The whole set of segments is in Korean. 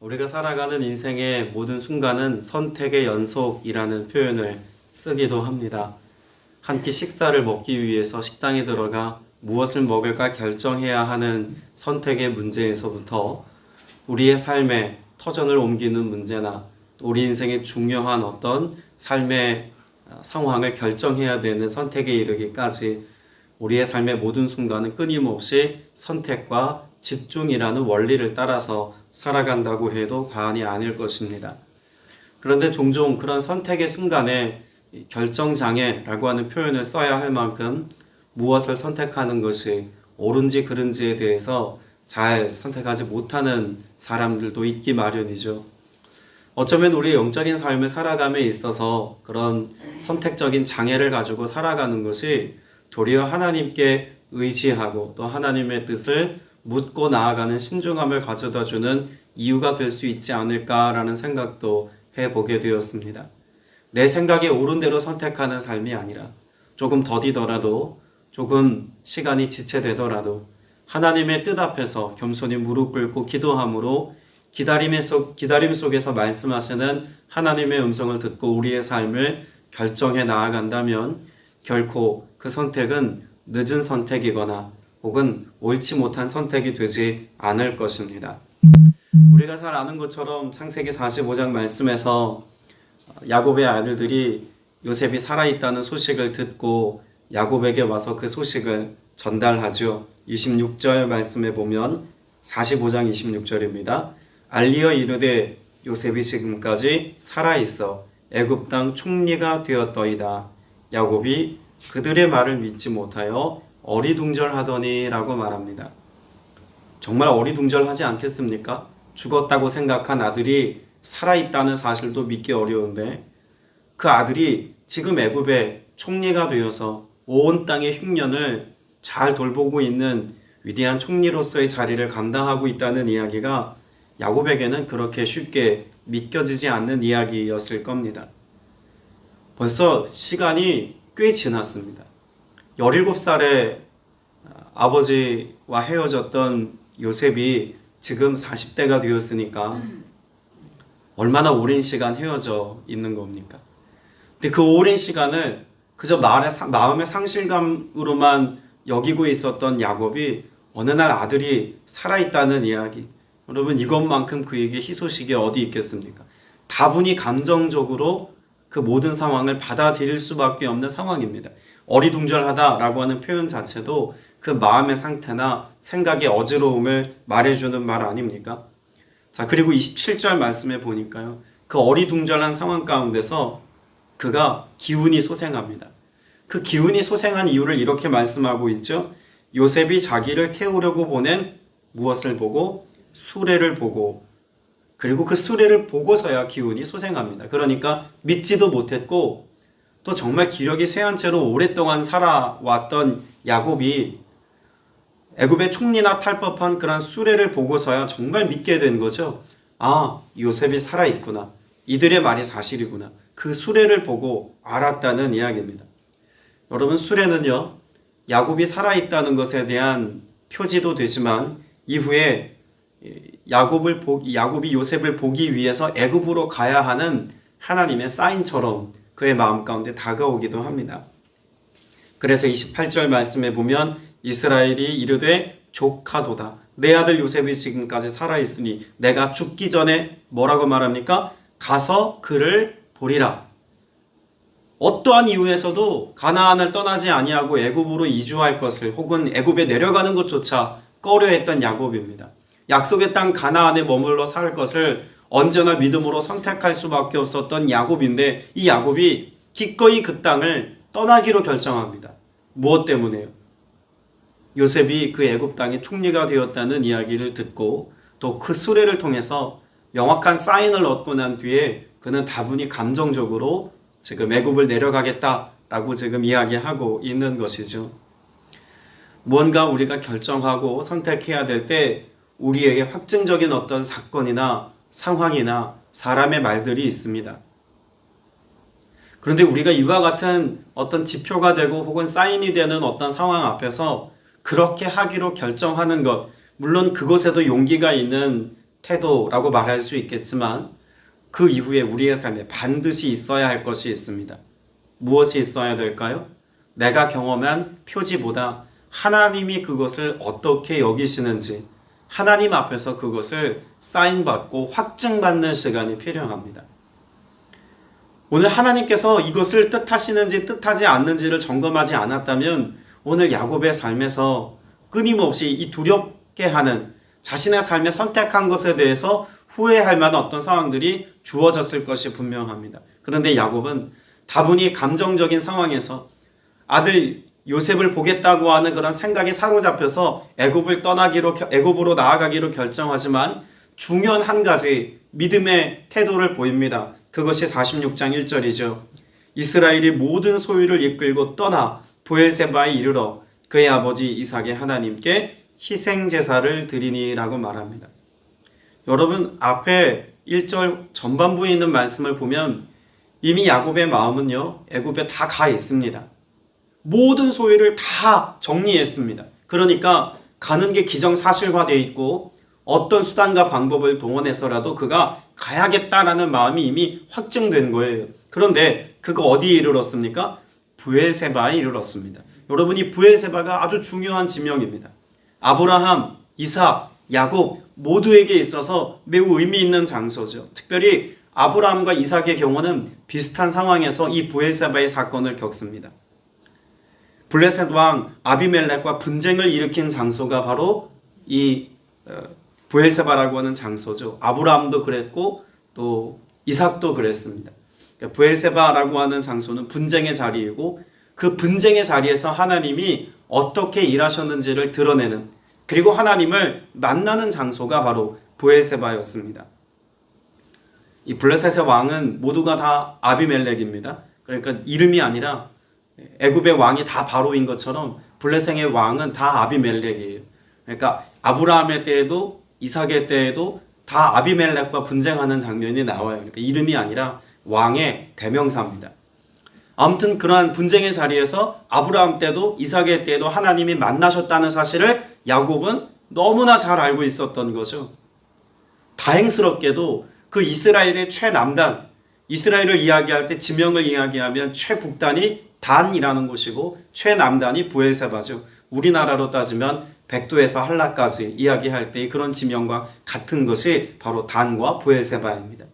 우리가 살아가는 인생의 모든 순간은 선택의 연속이라는 표현을 쓰기도 합니다. 한 끼 식사를 먹기 위해서 식당에 들어가 무엇을 먹을까 결정해야 하는 선택의 문제에서부터 우리의 삶에 터전을 옮기는 문제나 우리 인생의 중요한 어떤 삶의 상황을 결정해야 되는 선택에 이르기까지 우리의 삶의 모든 순간은 끊임없이 선택과 집중이라는 원리를 따라서 살아간다고 해도 과언이 아닐 것입니다. 그런데 종종 그런 선택의 순간에 이 결정장애라고 하는 표현을 써야 할 만큼 무엇을 선택하는 것이 옳은지 그른지에 대해서 잘 선택하지 못하는 사람들도 있기 마련이죠. 어쩌면 우리 영적인 삶을 살아감에 있어서 그런 선택적인 장애를 가지고 살아가는 것이 도리어 하나님께 의지하고 또 하나님의 뜻을 묻고 나아가는 신중함을 가져다 주는 이유가 될 수 있지 않을까라는 생각도 해보게 되었습니다. 내 생각에 옳은 대로 선택하는 삶이 아니라 조금 더디더라도 조금 시간이 지체되더라도 하나님의 뜻 앞에서 겸손히 무릎 꿇고 기도함으로 기다림 속 기다림 속에서 말씀하시는 하나님의 음성을 듣고 우리의 삶을 결정해 나아간다면 결코 그 선택은 늦은 선택이거나 혹은 옳지 못한 선택이 되지 않을 것입니다. 우리가 잘 아는 것처럼 창세기 45장 말씀에서 야곱의 아들들이 요셉이 살아있다는 소식을 듣고 야곱에게 와서 그 소식을 전달하죠. 26절 말씀에 보면 45장 26절입니다. 알리어 이르되 요셉이 지금까지 살아 있어 애굽 땅 총리가 되었더이다. 야곱이 그들의 말을 믿지 못하여 어리둥절하더니 라고 말합니다. 정말 어리둥절하지 않겠습니까? 죽었다고 생각한 아들이 살아있다는 사실도 믿기 어려운데 그 아들이 지금 애굽의 총리가 되어서 온 땅의 흉년을 잘 돌보고 있는 위대한 총리로서의 자리를 감당하고 있다는 이야기가 야곱에게는 그렇게 쉽게 믿겨지지 않는 이야기였을 겁니다. 벌써 시간이 꽤 지났습니다. 17살에 아버지와 헤어졌던 요셉이 지금 40대가 되었으니까 얼마나 오랜 시간 헤어져 있는 겁니까? 근데 그 오랜 시간을 그저 마음의, 마음의 상실감으로만 여기고 있었던 야곱이 어느 날 아들이 살아있다는 이야기. 여러분 이것만큼 그에게 희소식이 어디 있겠습니까? 다분히 감정적으로 그 모든 상황을 받아들일 수밖에 없는 상황입니다. 어리둥절하다라고 하는 표현 자체도 그 마음의 상태나 생각의 어지러움을 말해주는 말 아닙니까? 자, 그리고 27절 말씀에 보니까요. 그 어리둥절한 상황 가운데서 그가 기운이 소생합니다. 그 기운이 소생한 이유를 이렇게 말씀하고 있죠. 요셉이 자기를 태우려고 보낸 무엇을 보고 수레를 보고 그리고 그 수레를 보고서야 기운이 소생합니다. 그러니까 믿지도 못했고 또 정말 기력이 쇠한 채로 오랫동안 살아왔던 야곱이 애굽의 총리나 탈 법한 그런 수레를 보고서야 정말 믿게 된 거죠. 아, 요셉이 살아있구나. 이들의 말이 사실이구나. 그 수레를 보고 알았다는 이야기입니다. 여러분, 수레는요, 야곱이 살아있다는 것에 대한 표지도 되지만 이후에 야곱을 보, 야곱이 요셉을 보기 위해서 애굽으로 가야 하는 하나님의 사인처럼 그의 마음 가운데 다가오기도 합니다. 그래서 28절 말씀에 보면 이스라엘이 이르되 조카도다. 내 아들 요셉이 지금까지 살아 있으니 내가 죽기 전에 뭐라고 말합니까? 가서 그를 보리라. 어떠한 이유에서도 가나안을 떠나지 아니하고 애굽으로 이주할 것을 혹은 애굽에 내려가는 것조차 꺼려했던 야곱입니다. 약속의 땅 가나안에 머물러 살 것을 언제나 믿음으로 선택할 수밖에 없었던 야곱인데 이 야곱이 기꺼이 그 땅을 떠나기로 결정합니다. 무엇 때문에요? 요셉이 그 애굽 땅의 총리가 되었다는 이야기를 듣고 또 그 수레를 통해서 명확한 사인을 얻고 난 뒤에 그는 다분히 감정적으로 지금 애굽을 내려가겠다라고 지금 이야기하고 있는 것이죠. 무언가 우리가 결정하고 선택해야 될 때 우리에게 확증적인 어떤 사건이나 상황이나 사람의 말들이 있습니다. 그런데 우리가 이와 같은 어떤 지표가 되고 혹은 사인이 되는 어떤 상황 앞에서 그렇게 하기로 결정하는 것, 물론 그것에도 용기가 있는 태도라고 말할 수 있겠지만 그 이후에 우리의 삶에 반드시 있어야 할 것이 있습니다. 무엇이 있어야 될까요? 내가 경험한 표지보다 하나님이 그것을 어떻게 여기시는지 하나님 앞에서 그것을 사인받고 확증받는 시간이 필요합니다. 오늘 하나님께서 이것을 뜻하시는지 뜻하지 않는지를 점검하지 않았다면 오늘 야곱의 삶에서 끊임없이 이 두렵게 하는 자신의 삶에 선택한 것에 대해서 후회할 만한 어떤 상황들이 주어졌을 것이 분명합니다. 그런데 야곱은 다분히 감정적인 상황에서 아들 요셉을 보겠다고 하는 그런 생각에 사로잡혀서 애굽을 떠나기로 애굽으로 나아가기로 결정하지만 중요한 한 가지 믿음의 태도를 보입니다. 그것이 46장 1절이죠. 이스라엘이 모든 소유를 이끌고 떠나 부엘세바에 이르러 그의 아버지 이삭의 하나님께 희생 제사를 드리니라고 말합니다. 여러분 앞에 1절 전반부에 있는 말씀을 보면 이미 야곱의 마음은요 애굽에 다 가 있습니다. 모든 소유를 다 정리했습니다. 그러니까 가는 게 기정사실화되어 있고 어떤 수단과 방법을 동원해서라도 그가 가야겠다라는 마음이 이미 확증된 거예요. 그런데 그가 어디에 이르렀습니까? 부엘세바에 이르렀습니다. 여러분이 부엘세바가 아주 중요한 지명입니다. 아브라함, 이삭, 야곱 모두에게 있어서 매우 의미 있는 장소죠. 특별히 아브라함과 이삭의 경우는 비슷한 상황에서 이 부엘세바의 사건을 겪습니다. 블레셋 왕 아비멜렉과 분쟁을 일으킨 장소가 바로 이 어, 부엘세바라고 하는 장소죠. 아브라함도 그랬고 또 이삭도 그랬습니다. 그러니까 부엘세바라고 하는 장소는 분쟁의 자리이고 그 분쟁의 자리에서 하나님이 어떻게 일하셨는지를 드러내는 그리고 하나님을 만나는 장소가 바로 부엘세바였습니다. 이 블레셋의 왕은 모두가 다 아비멜렉입니다. 그러니까 이름이 아니라 애굽의 왕이 다 바로인 것처럼 블레셋의 왕은 다 아비멜렉이에요. 그러니까 아브라함의 때에도 이삭의 때에도 다 아비멜렉과 분쟁하는 장면이 나와요. 그러니까 이름이 아니라 왕의 대명사입니다. 아무튼 그러한 분쟁의 자리에서 아브라함 때도 이삭의 때도 하나님이 만나셨다는 사실을 야곱은 너무나 잘 알고 있었던 거죠. 다행스럽게도 그 이스라엘의 최남단, 이스라엘을 이야기할 때 지명을 이야기하면 최북단이 단이라는 곳이고 최남단이 부엘세바죠. 우리나라로 따지면 백도에서 한라까지 이야기할 때 그런 지명과 같은 것이 바로 단과 부엘세바입니다.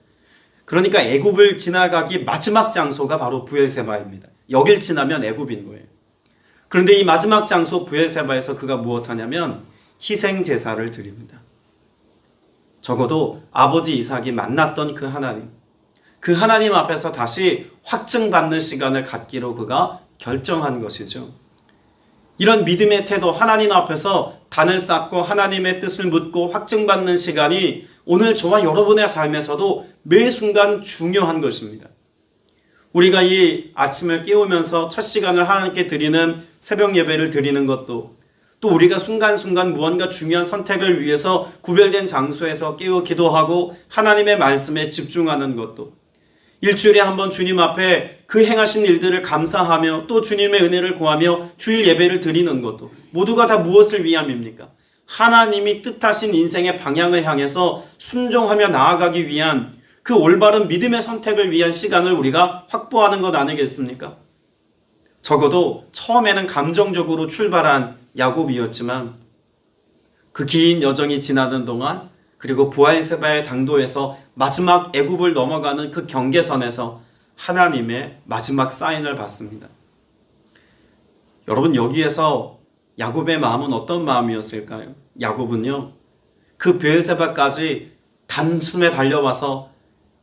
그러니까 애굽을 지나가기 마지막 장소가 바로 부엘세바입니다. 여길 지나면 애굽인 거예요. 그런데 이 마지막 장소 부엘세바에서 그가 무엇하냐면 희생 제사를 드립니다. 적어도 아버지 이삭이 만났던 그 하나님, 그 하나님 앞에서 다시 확증받는 시간을 갖기로 그가 결정한 것이죠. 이런 믿음의 태도, 하나님 앞에서 단을 쌓고 하나님의 뜻을 묻고 확증받는 시간이 오늘 저와 여러분의 삶에서도 매 순간 중요한 것입니다. 우리가 이 아침을 깨우면서 첫 시간을 하나님께 드리는 새벽 예배를 드리는 것도 또 우리가 순간순간 무언가 중요한 선택을 위해서 구별된 장소에서 깨어 기도하고 하나님의 말씀에 집중하는 것도 일주일에 한 번 주님 앞에 그 행하신 일들을 감사하며 또 주님의 은혜를 구하며 주일 예배를 드리는 것도 모두가 다 무엇을 위함입니까? 하나님이 뜻하신 인생의 방향을 향해서 순종하며 나아가기 위한 그 올바른 믿음의 선택을 위한 시간을 우리가 확보하는 것 아니겠습니까? 적어도 처음에는 감정적으로 출발한 야곱이었지만 그 긴 여정이 지나는 동안 그리고 부하세바의 당도에서 마지막 애굽을 넘어가는 그 경계선에서 하나님의 마지막 사인을 받습니다. 여러분 여기에서 야곱의 마음은 어떤 마음이었을까요? 야곱은요 그 베세바까지 단숨에 달려와서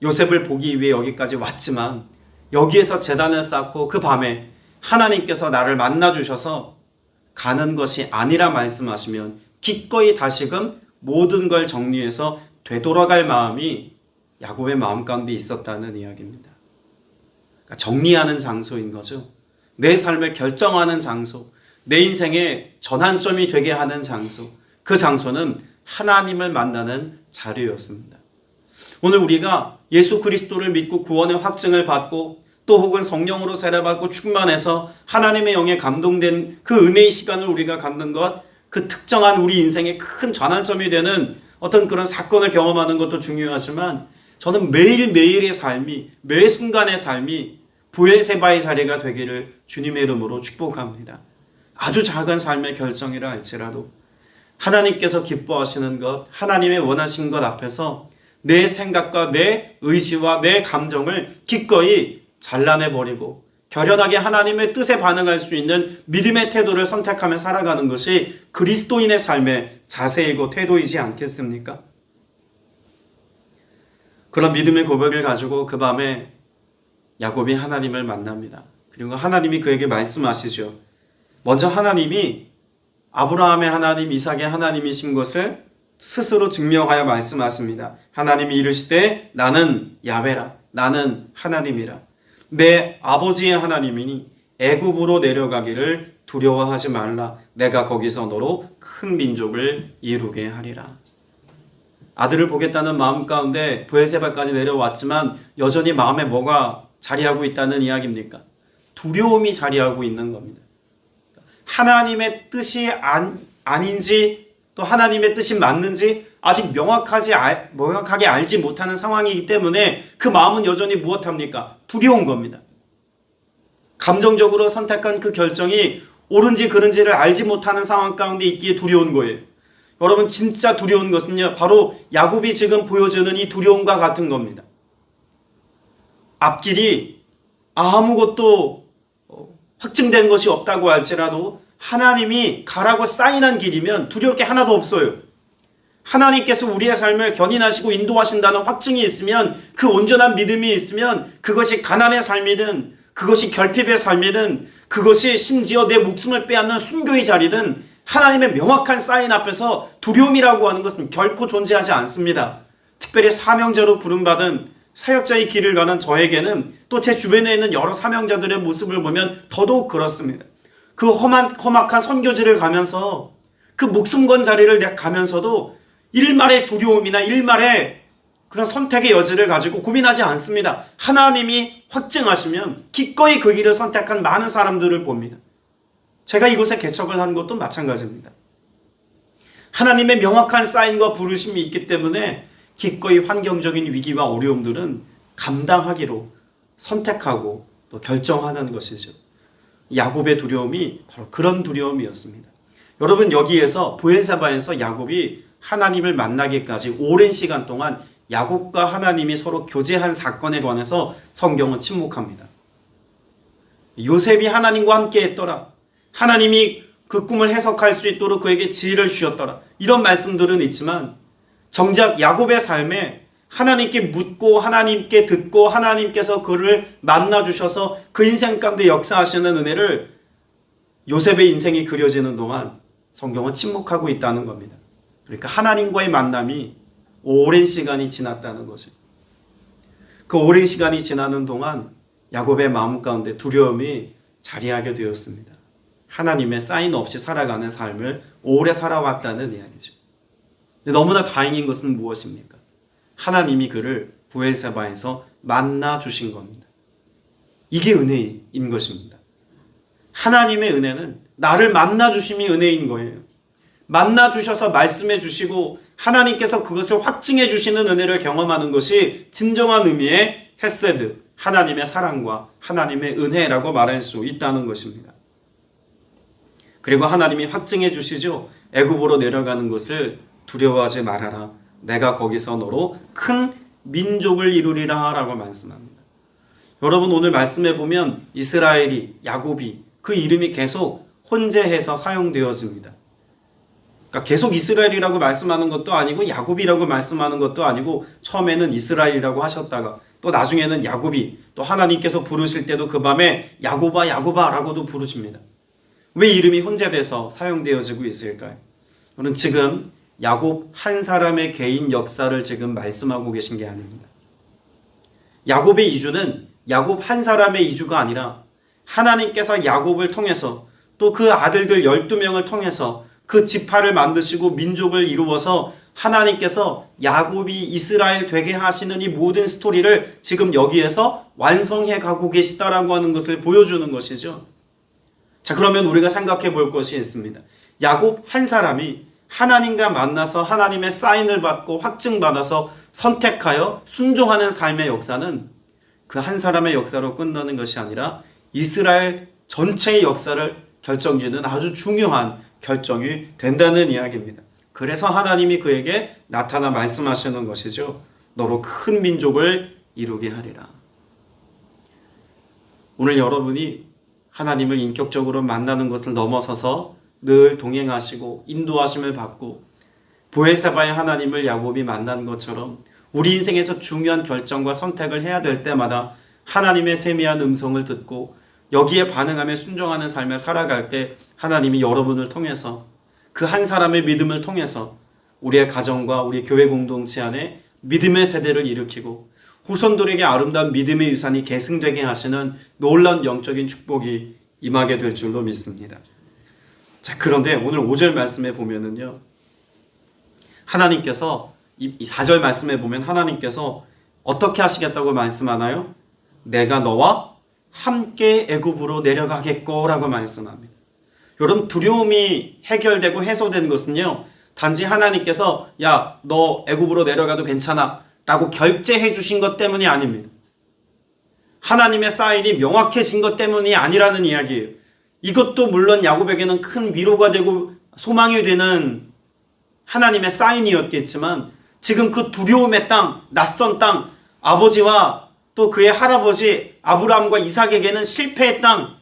요셉을 보기 위해 여기까지 왔지만 여기에서 재단을 쌓고 그 밤에 하나님께서 나를 만나 주셔서 가는 것이 아니라 말씀하시면 기꺼이 다시금 모든 걸 정리해서 되돌아갈 마음이 야곱의 마음 가운데 있었다는 이야기입니다. 그러니까 정리하는 장소인 거죠. 내 삶을 결정하는 장소, 내 인생의 전환점이 되게 하는 장소, 그 장소는 하나님을 만나는 자리였습니다. 오늘 우리가 예수 그리스도를 믿고 구원의 확증을 받고 또 혹은 성령으로 세례받고 충만해서 하나님의 영에 감동된 그 은혜의 시간을 우리가 갖는 것, 그 특정한 우리 인생의 큰 전환점이 되는 어떤 그런 사건을 경험하는 것도 중요하지만 저는 매일매일의 삶이 매 순간의 삶이 부엘세바의 자리가 되기를 주님의 이름으로 축복합니다. 아주 작은 삶의 결정이라 할지라도 하나님께서 기뻐하시는 것, 하나님의 원하신 것 앞에서 내 생각과 내 의지와 내 감정을 기꺼이 잘라내 버리고 결연하게 하나님의 뜻에 반응할 수 있는 믿음의 태도를 선택하며 살아가는 것이 그리스도인의 삶의 자세이고 태도이지 않겠습니까? 그런 믿음의 고백을 가지고 그 밤에 야곱이 하나님을 만납니다. 그리고 하나님이 그에게 말씀하시죠. 먼저 하나님이 아브라함의 하나님, 이삭의 하나님이신 것을 스스로 증명하여 말씀하십니다. 하나님이 이르시되 나는 야베라, 나는 하나님이라. 내 아버지의 하나님이니 애굽으로 내려가기를 두려워하지 말라. 내가 거기서 너로 큰 민족을 이루게 하리라. 아들을 보겠다는 마음 가운데 부엘세바까지 내려왔지만 여전히 마음에 뭐가 자리하고 있다는 이야기입니까? 두려움이 자리하고 있는 겁니다. 하나님의 뜻이 안, 아닌지 또 하나님의 뜻이 맞는지 아직 명확하지 알, 명확하게 알지 못하는 상황이기 때문에 그 마음은 여전히 무엇합니까? 두려운 겁니다. 감정적으로 선택한 그 결정이 옳은지 그른지를 알지 못하는 상황 가운데 있기에 두려운 거예요. 여러분 진짜 두려운 것은요 바로 야곱이 지금 보여주는 이 두려움과 같은 겁니다. 앞길이 아무것도 어, 확증된 것이 없다고 할지라도 하나님이 가라고 사인한 길이면 두려울 게 하나도 없어요. 하나님께서 우리의 삶을 견인하시고 인도하신다는 확증이 있으면 그 온전한 믿음이 있으면 그것이 가난의 삶이든 그것이 결핍의 삶이든 그것이 심지어 내 목숨을 빼앗는 순교의 자리든 하나님의 명확한 사인 앞에서 두려움이라고 하는 것은 결코 존재하지 않습니다. 특별히 사명자로 부름받은 사역자의 길을 가는 저에게는 또 제 주변에 있는 여러 사명자들의 모습을 보면 더더욱 그렇습니다. 그 험한, 험악한 선교지를 가면서 그 목숨 건 자리를 가면서도 일말의 두려움이나 일말의 그런 선택의 여지를 가지고 고민하지 않습니다. 하나님이 확증하시면 기꺼이 그 길을 선택한 많은 사람들을 봅니다. 제가 이곳에 개척을 한 것도 마찬가지입니다. 하나님의 명확한 사인과 부르심이 있기 때문에 기꺼이 환경적인 위기와 어려움들은 감당하기로 선택하고 또 결정하는 것이죠. 야곱의 두려움이 바로 그런 두려움이었습니다. 여러분 여기에서 부엘사바에서 야곱이 하나님을 만나기까지 오랜 시간 동안 야곱과 하나님이 서로 교제한 사건에 관해서 성경은 침묵합니다. 요셉이 하나님과 함께 했더라. 하나님이 그 꿈을 해석할 수 있도록 그에게 지혜를 주셨더라. 이런 말씀들은 있지만 정작 야곱의 삶에 하나님께 묻고 하나님께 듣고 하나님께서 그를 만나 주셔서 그 인생 가운데 역사하시는 은혜를 요셉의 인생이 그려지는 동안 성경은 침묵하고 있다는 겁니다. 그러니까 하나님과의 만남이 오랜 시간이 지났다는 거죠. 그 오랜 시간이 지나는 동안 야곱의 마음 가운데 두려움이 자리하게 되었습니다. 하나님의 사인 없이 살아가는 삶을 오래 살아왔다는 이야기죠. 너무나 다행인 것은 무엇입니까? 하나님이 그를 부엘세바에서 만나 주신 겁니다. 이게 은혜인 것입니다. 하나님의 은혜는 나를 만나 주심이 은혜인 거예요. 만나 주셔서 말씀해 주시고 하나님께서 그것을 확증해 주시는 은혜를 경험하는 것이 진정한 의미의 헤세드, 하나님의 사랑과 하나님의 은혜라고 말할 수 있다는 것입니다. 그리고 하나님이 확증해 주시죠. 애굽으로 내려가는 것을 두려워하지 말아라. 내가 거기서 너로 큰 민족을 이루리라 라고 말씀합니다. 여러분 오늘 말씀해 보면 이스라엘이 야곱이 그 이름이 계속 혼재해서 사용되어집니다. 그러니까 계속 이스라엘이라고 말씀하는 것도 아니고 야곱이라고 말씀하는 것도 아니고 처음에는 이스라엘이라고 하셨다가 또 나중에는 야곱이 또 하나님께서 부르실 때도 그 밤에 야곱아 야곱아라고도 부르십니다. 왜 이름이 혼재돼서 사용되어지고 있을까요? 저는 지금 야곱 한 사람의 개인 역사를 지금 말씀하고 계신 게 아닙니다. 야곱의 이주는 야곱 한 사람의 이주가 아니라 하나님께서 야곱을 통해서 또 그 아들들 12명을 통해서 그 지파를 만드시고 민족을 이루어서 하나님께서 야곱이 이스라엘 되게 하시는 이 모든 스토리를 지금 여기에서 완성해 가고 계시다라고 하는 것을 보여주는 것이죠. 자, 그러면 우리가 생각해 볼 것이 있습니다. 야곱 한 사람이 하나님과 만나서 하나님의 사인을 받고 확증받아서 선택하여 순종하는 삶의 역사는 그 한 사람의 역사로 끝나는 것이 아니라 이스라엘 전체의 역사를 결정짓는 아주 중요한 결정이 된다는 이야기입니다. 그래서 하나님이 그에게 나타나 말씀하시는 것이죠. 너로 큰 민족을 이루게 하리라. 오늘 여러분이 하나님을 인격적으로 만나는 것을 넘어서서 늘 동행하시고 인도하심을 받고 부엘사바의 하나님을 야곱이 만난 것처럼 우리 인생에서 중요한 결정과 선택을 해야 될 때마다 하나님의 세미한 음성을 듣고 여기에 반응하며 순종하는 삶을 살아갈 때 하나님이 여러분을 통해서 그 한 사람의 믿음을 통해서 우리의 가정과 우리 교회 공동체 안에 믿음의 세대를 일으키고 후손들에게 아름다운 믿음의 유산이 계승되게 하시는 놀라운 영적인 축복이 임하게 될 줄로 믿습니다. 자, 그런데 오늘 5절 말씀에 보면은요. 하나님께서 이 4절 말씀에 보면 하나님께서 어떻게 하시겠다고 말씀하나요? 내가 너와 함께 애굽으로 내려가겠고라고 말씀합니다. 여러분 두려움이 해결되고 해소된 것은요. 단지 하나님께서 야, 너 애굽으로 내려가도 괜찮아 라고 결제해 주신 것 때문이 아닙니다. 하나님의 사인이 명확해진 것 때문이 아니라는 이야기예요. 이것도 물론 야곱에게는 큰 위로가 되고 소망이 되는 하나님의 사인이었겠지만 지금 그 두려움의 땅, 낯선 땅, 아버지와 또 그의 할아버지 아브라함과 이삭에게는 실패의 땅,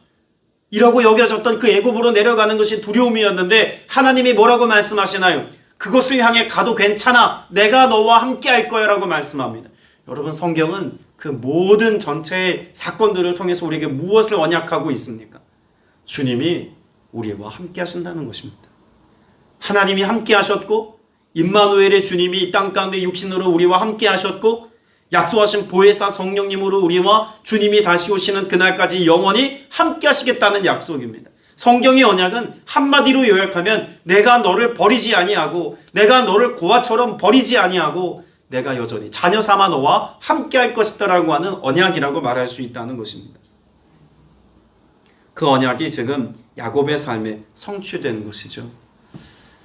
이라고 여겨졌던 그 애굽으로 내려가는 것이 두려움이었는데 하나님이 뭐라고 말씀하시나요? 그것을 향해 가도 괜찮아. 내가 너와 함께 할 거야 라고 말씀합니다. 여러분 성경은 그 모든 전체의 사건들을 통해서 우리에게 무엇을 언약하고 있습니까? 주님이 우리와 함께 하신다는 것입니다. 하나님이 함께 하셨고 임마누엘의 주님이 이 땅 가운데 육신으로 우리와 함께 하셨고 약속하신 보혜사 성령님으로 우리와 주님이 다시 오시는 그날까지 영원히 함께 하시겠다는 약속입니다. 성경의 언약은 한마디로 요약하면 내가 너를 버리지 아니하고 내가 너를 고아처럼 버리지 아니하고 내가 여전히 자녀 삼아 너와 함께 할 것이다라고 하는 언약이라고 말할 수 있다는 것입니다. 그 언약이 지금 야곱의 삶에 성취되는 것이죠.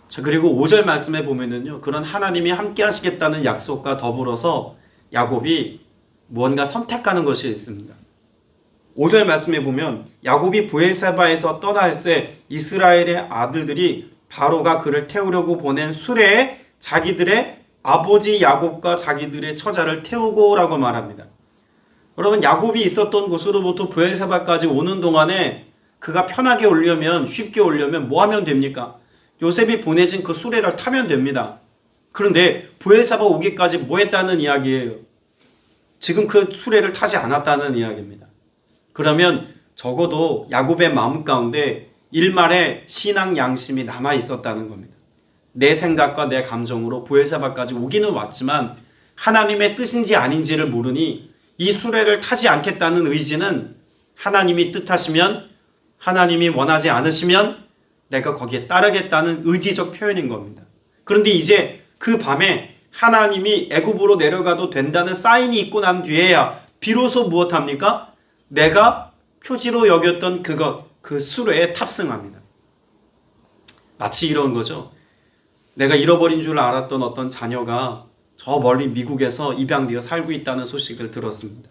자, 그리고 5절 말씀에 보면은요. 그런 하나님이 함께 하시겠다는 약속과 더불어서 야곱이 무언가 선택하는 것이 있습니다. 5절 말씀에 보면 야곱이 부엘세바에서 떠날 새 이스라엘의 아들들이 바로가 그를 태우려고 보낸 수레에 자기들의 아버지 야곱과 자기들의 처자를 태우고라고 말합니다. 여러분 야곱이 있었던 곳으로부터 부엘세바까지 오는 동안에 그가 편하게 오려면 쉽게 오려면 뭐 하면 됩니까? 요셉이 보내진 그 수레를 타면 됩니다. 그런데 부엘사바 오기까지 뭐 했다는 이야기예요. 지금 그 수레를 타지 않았다는 이야기입니다. 그러면 적어도 야곱의 마음 가운데 일말의 신앙 양심이 남아 있었다는 겁니다. 내 생각과 내 감정으로 부엘사바까지 오기는 왔지만 하나님의 뜻인지 아닌지를 모르니 이 수레를 타지 않겠다는 의지는 하나님이 뜻하시면 하나님이 원하지 않으시면 내가 거기에 따르겠다는 의지적 표현인 겁니다. 그런데 이제 그 밤에 하나님이 애굽으로 내려가도 된다는 사인이 있고 난 뒤에야 비로소 무엇합니까? 내가 표지로 여겼던 그것, 그 수레에 탑승합니다. 마치 이런 거죠. 내가 잃어버린 줄 알았던 어떤 자녀가 저 멀리 미국에서 입양되어 살고 있다는 소식을 들었습니다.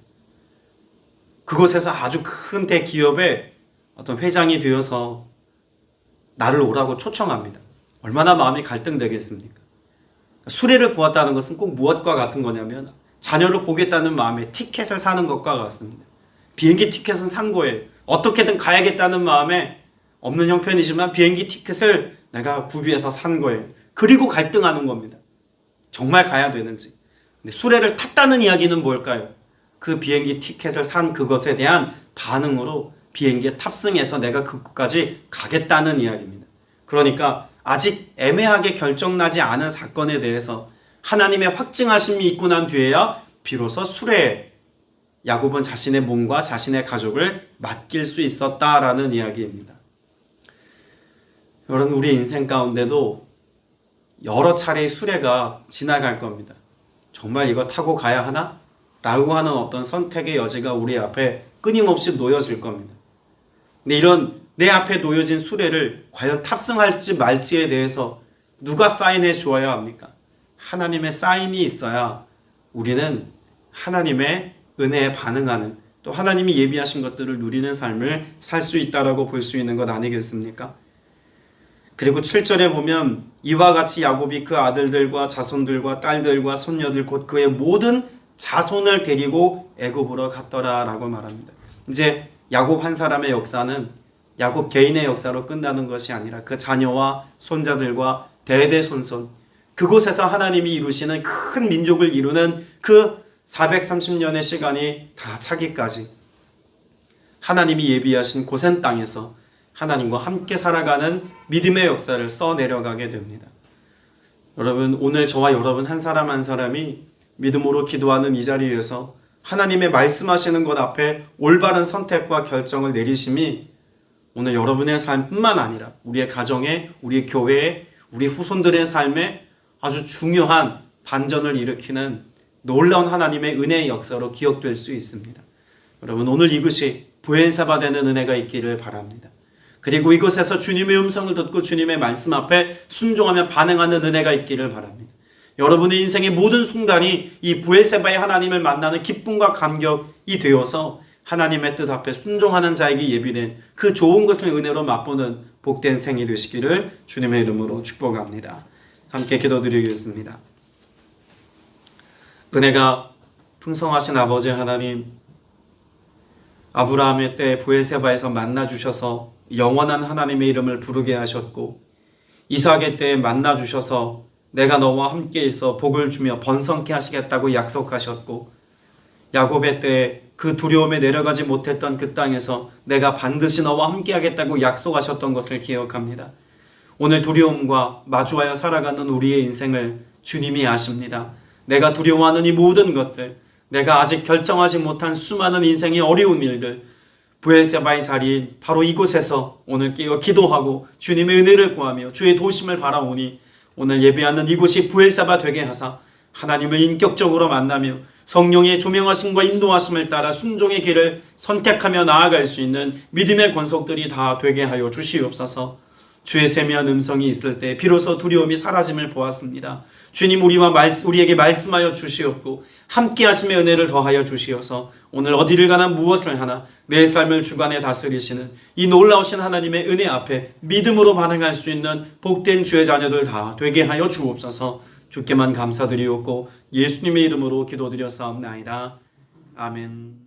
그곳에서 아주 큰 대기업의 어떤 회장이 되어서 나를 오라고 초청합니다. 얼마나 마음이 갈등되겠습니까? 수레를 보았다는 것은 꼭 무엇과 같은 거냐면 자녀를 보겠다는 마음에 티켓을 사는 것과 같습니다. 비행기 티켓은 산 거예요. 어떻게든 가야겠다는 마음에 없는 형편이지만 비행기 티켓을 내가 구비해서 산 거예요. 그리고 갈등하는 겁니다. 정말 가야 되는지. 근데 수레를 탔다는 이야기는 뭘까요? 그 비행기 티켓을 산 그것에 대한 반응으로 비행기에 탑승해서 내가 그곳까지 가겠다는 이야기입니다. 그러니까 아직 애매하게 결정나지 않은 사건에 대해서 하나님의 확증하심이 있고 난 뒤에야 비로소 수레에 야곱은 자신의 몸과 자신의 가족을 맡길 수 있었다라는 이야기입니다. 여러분 우리 인생 가운데도 여러 차례의 수레가 지나갈 겁니다. 정말 이거 타고 가야 하나? 라고 하는 어떤 선택의 여지가 우리 앞에 끊임없이 놓여질 겁니다. 근데 이런 내 앞에 놓여진 수레를 과연 탑승할지 말지에 대해서 누가 사인해 주어야 합니까? 하나님의 사인이 있어야 우리는 하나님의 은혜에 반응하는 또 하나님이 예비하신 것들을 누리는 삶을 살 수 있다라고 볼 수 있는 것 아니겠습니까? 그리고 7절에 보면 이와 같이 야곱이 그 아들들과 자손들과 딸들과 손녀들 곧 그의 모든 자손을 데리고 애굽으로 갔더라라고 말합니다. 이제 야곱 한 사람의 역사는 야곱 개인의 역사로 끝나는 것이 아니라 그 자녀와 손자들과 대대손손 그곳에서 하나님이 이루시는 큰 민족을 이루는 그 430년의 시간이 다 차기까지 하나님이 예비하신 고센 땅에서 하나님과 함께 살아가는 믿음의 역사를 써 내려가게 됩니다. 여러분 오늘 저와 여러분 한 사람 한 사람이 믿음으로 기도하는 이 자리에서 하나님의 말씀하시는 것 앞에 올바른 선택과 결정을 내리심이 오늘 여러분의 삶뿐만 아니라 우리의 가정에, 우리의 교회에, 우리 후손들의 삶에 아주 중요한 반전을 일으키는 놀라운 하나님의 은혜의 역사로 기억될 수 있습니다. 여러분 오늘 이것이 부엘사바 되는 은혜가 있기를 바랍니다. 그리고 이곳에서 주님의 음성을 듣고 주님의 말씀 앞에 순종하며 반응하는 은혜가 있기를 바랍니다. 여러분의 인생의 모든 순간이 이 부엘세바의 하나님을 만나는 기쁨과 감격이 되어서 하나님의 뜻 앞에 순종하는 자에게 예비된 그 좋은 것을 은혜로 맛보는 복된 생이 되시기를 주님의 이름으로 축복합니다. 함께 기도드리겠습니다. 은혜가 풍성하신 아버지 하나님, 아브라함의 때 부엘세바에서 만나 주셔서 영원한 하나님의 이름을 부르게 하셨고 이삭의 때에 만나 주셔서 내가 너와 함께 있어 복을 주며 번성케 하시겠다고 약속하셨고 야곱의 때에 그 두려움에 내려가지 못했던 그 땅에서 내가 반드시 너와 함께 하겠다고 약속하셨던 것을 기억합니다. 오늘 두려움과 마주하여 살아가는 우리의 인생을 주님이 아십니다. 내가 두려워하는 이 모든 것들, 내가 아직 결정하지 못한 수많은 인생의 어려운 일들, 부엘세바의 자리인 바로 이곳에서 오늘 깨어 기도하고 주님의 은혜를 구하며 주의 도심을 바라오니 오늘 예배하는 이곳이 부엘세바 되게 하사 하나님을 인격적으로 만나며 성령의 조명하심과 인도하심을 따라 순종의 길을 선택하며 나아갈 수 있는 믿음의 권속들이 다 되게 하여 주시옵소서. 주의 세미한 음성이 있을 때 비로소 두려움이 사라짐을 보았습니다. 주님 우리와 말, 우리에게 말씀하여 주시옵고 함께 하심의 은혜를 더하여 주시어서 오늘 어디를 가나 무엇을 하나 내 삶을 주관에 다스리시는 이 놀라우신 하나님의 은혜 앞에 믿음으로 반응할 수 있는 복된 주의 자녀들 다 되게 하여 주옵소서 주께만 감사드리옵고 예수님의 이름으로 기도드렸사옵나이다. 아멘.